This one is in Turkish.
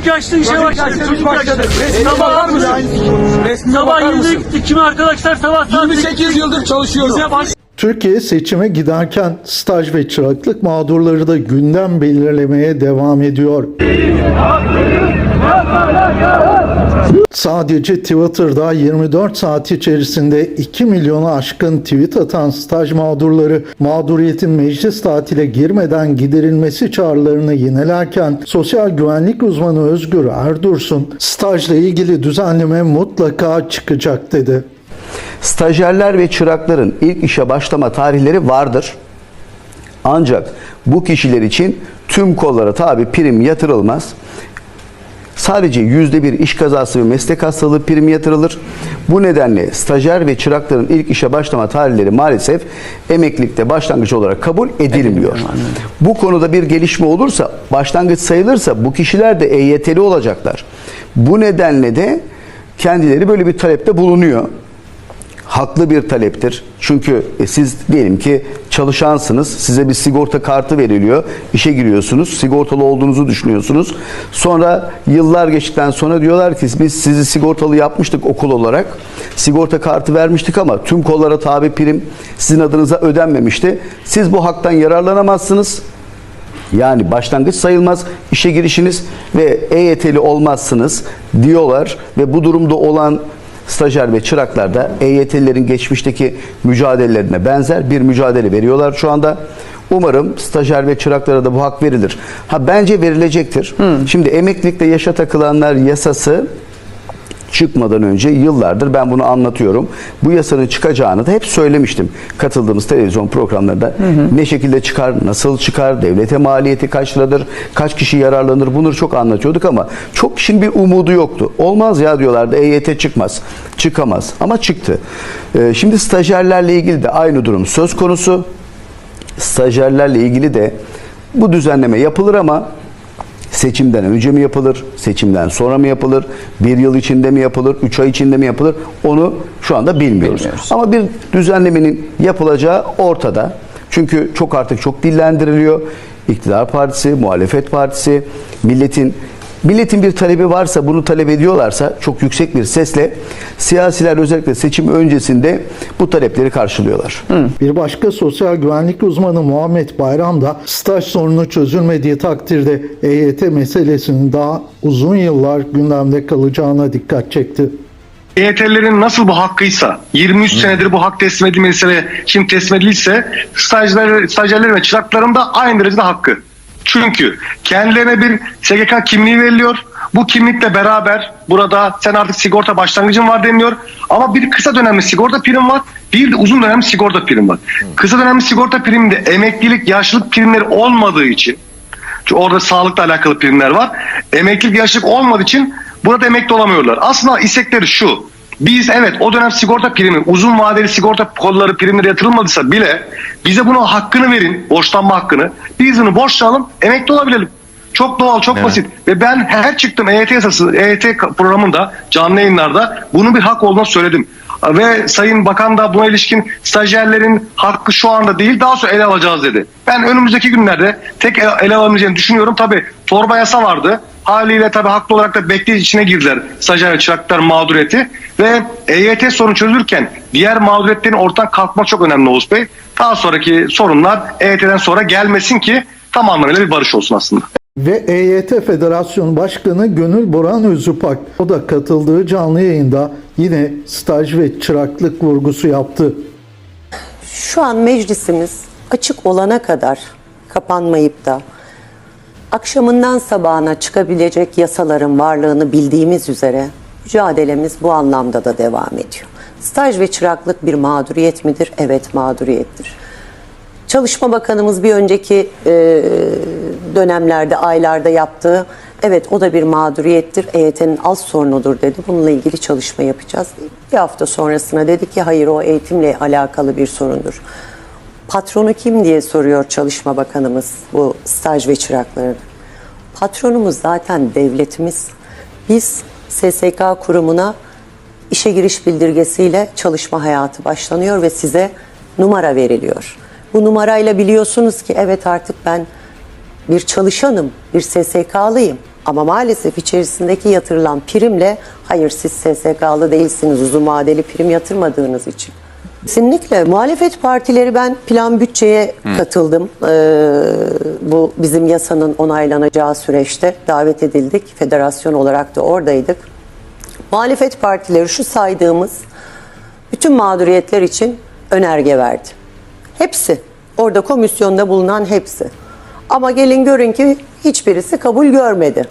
Çocuk yaşlı işe başladı. Çocuk başladı. Sabah var mısın? Sabah 7'de gittik. Kimi arkadaşlar sabah saat 28 yıldır çalışıyorum. Türkiye seçime giderken staj ve çıraklık mağdurları da gündem belirlemeye devam ediyor. Sadece Twitter'da 24 saat içerisinde 2 milyonu aşkın tweet atan staj mağdurları mağduriyetin meclis tatile girmeden giderilmesi çağrılarını yinelerken sosyal güvenlik uzmanı Özgür Erdursun stajla ilgili düzenleme mutlaka çıkacak dedi. Stajyerler ve çırakların ilk işe başlama tarihleri vardır. Ancak bu kişiler için tüm kollara tabi prim yatırılmaz. Sadece yüzde bir iş kazası ve meslek hastalığı primi yatırılır. Bu nedenle stajyer ve çırakların ilk işe başlama tarihleri maalesef emeklilikte başlangıç olarak kabul edilmiyor. Bu konuda bir gelişme olursa, başlangıç sayılırsa bu kişiler de EYT'li olacaklar. Bu nedenle de kendileri böyle bir talepte bulunuyor haklı bir taleptir. Çünkü e, siz diyelim ki çalışansınız, size bir sigorta kartı veriliyor, işe giriyorsunuz, sigortalı olduğunuzu düşünüyorsunuz. Sonra yıllar geçtikten sonra diyorlar ki biz sizi sigortalı yapmıştık okul olarak, sigorta kartı vermiştik ama tüm kollara tabi prim sizin adınıza ödenmemişti. Siz bu haktan yararlanamazsınız. Yani başlangıç sayılmaz işe girişiniz ve EYT'li olmazsınız diyorlar ve bu durumda olan stajyer ve çıraklar da EYT'lilerin geçmişteki mücadelelerine benzer bir mücadele veriyorlar şu anda. Umarım stajyer ve çıraklara da bu hak verilir. Ha bence verilecektir. Şimdi emeklilikte yaşa takılanlar yasası çıkmadan önce yıllardır ben bunu anlatıyorum. Bu yasanın çıkacağını da hep söylemiştim. Katıldığımız televizyon programlarında ne şekilde çıkar, nasıl çıkar, devlete maliyeti kaç liradır, kaç kişi yararlanır bunları çok anlatıyorduk ama çok kişinin bir umudu yoktu. Olmaz ya diyorlardı EYT çıkmaz, çıkamaz ama çıktı. Ee, şimdi stajyerlerle ilgili de aynı durum söz konusu. Stajyerlerle ilgili de bu düzenleme yapılır ama Seçimden önce mi yapılır, seçimden sonra mı yapılır, bir yıl içinde mi yapılır, üç ay içinde mi yapılır onu şu anda bilmiyoruz. Bilmiyoruz. Ama bir düzenlemenin yapılacağı ortada. Çünkü çok artık çok dillendiriliyor. İktidar partisi, muhalefet partisi, milletin milletin bir talebi varsa bunu talep ediyorlarsa çok yüksek bir sesle siyasiler özellikle seçim öncesinde bu talepleri karşılıyorlar. Bir başka sosyal güvenlik uzmanı Muhammed Bayram da staj sorunu çözülmediği takdirde EYT meselesinin daha uzun yıllar gündemde kalacağına dikkat çekti. EYT'lilerin nasıl bu hakkıysa 23 senedir bu hak teslim edilmesi ve şimdi teslim edilirse stajyer, stajyerlerin ve çırakların da aynı derecede hakkı. Çünkü kendilerine bir SGK kimliği veriliyor. Bu kimlikle beraber burada sen artık sigorta başlangıcın var deniliyor. Ama bir kısa dönemli sigorta prim var. Bir de uzun dönemli sigorta prim var. Kısa dönemli sigorta priminde emeklilik, yaşlılık primleri olmadığı için çünkü orada sağlıkla alakalı primler var. Emeklilik yaşlılık olmadığı için burada emekli olamıyorlar. Aslında istekleri şu. Biz evet o dönem sigorta primi, uzun vadeli sigorta kolları primleri yatırılmadıysa bile bize bunun hakkını verin, borçlanma hakkını. Biz bunu borçlanalım, emekli olabilelim. Çok doğal, çok basit. Ve ben her çıktım EYT yasası, EYT programında, canlı yayınlarda bunun bir hak olduğunu söyledim. Ve Sayın Bakan da buna ilişkin stajyerlerin hakkı şu anda değil daha sonra ele alacağız dedi. Ben önümüzdeki günlerde tek ele alamayacağını düşünüyorum. Tabi torba yasa vardı. Haliyle tabi haklı olarak da bekleyici içine girdiler stajyer çıraklar mağduriyeti. Ve EYT sorunu çözülürken diğer mağduriyetlerin ortadan kalkma çok önemli Oğuz Bey. Daha sonraki sorunlar EYT'den sonra gelmesin ki tam anlamıyla bir barış olsun aslında. Ve EYT Federasyonu Başkanı Gönül Boran Özüpak o da katıldığı canlı yayında yine staj ve çıraklık vurgusu yaptı. Şu an meclisimiz açık olana kadar kapanmayıp da akşamından sabahına çıkabilecek yasaların varlığını bildiğimiz üzere mücadelemiz bu anlamda da devam ediyor. Staj ve çıraklık bir mağduriyet midir? Evet mağduriyettir. Çalışma Bakanımız bir önceki e, dönemlerde, aylarda yaptığı, evet o da bir mağduriyettir, EYT'nin alt sorunudur dedi. Bununla ilgili çalışma yapacağız. Bir hafta sonrasına dedi ki hayır o eğitimle alakalı bir sorundur. Patronu kim diye soruyor Çalışma Bakanımız bu staj ve çırakların. Patronumuz zaten devletimiz. Biz SSK kurumuna işe giriş bildirgesiyle çalışma hayatı başlanıyor ve size numara veriliyor. Bu numarayla biliyorsunuz ki evet artık ben bir çalışanım, bir SSK'lıyım. Ama maalesef içerisindeki yatırılan primle hayır siz SSK'lı değilsiniz uzun vadeli prim yatırmadığınız için. Kesinlikle muhalefet partileri ben plan bütçeye katıldım. Ee, bu bizim yasanın onaylanacağı süreçte davet edildik. Federasyon olarak da oradaydık. Muhalefet partileri şu saydığımız bütün mağduriyetler için önerge verdi. Hepsi. Orada komisyonda bulunan hepsi. Ama gelin görün ki hiçbirisi kabul görmedi.